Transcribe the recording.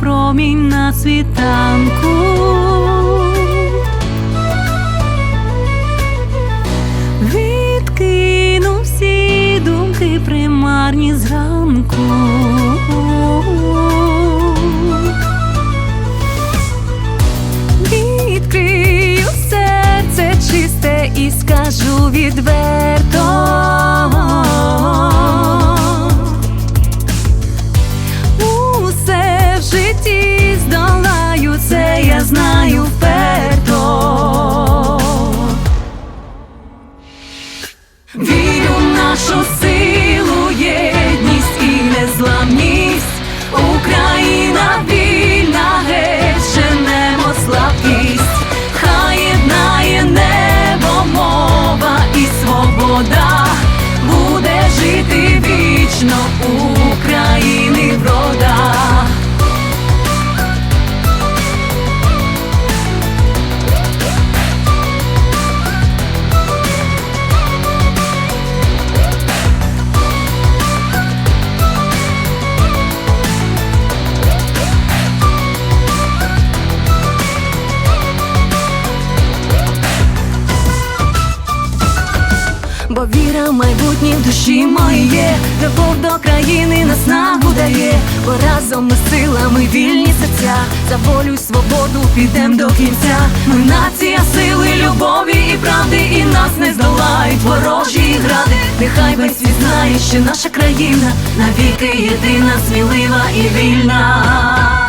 промінь на світанку. Відкину всі думки примарні зранку. Відкрию серце чисте і скажу відверто. peace. Бо віра в майбутнє в душі моїй є, любов до країни нас нагу дає, бо разом ми силами вільні серця, за волю свободу підем до кінця. Ми нація сили, любові і правди, і нас не здолають ворожі гради. Нехай весь світ знає, що наша країна навіки єдина, смілива і вільна.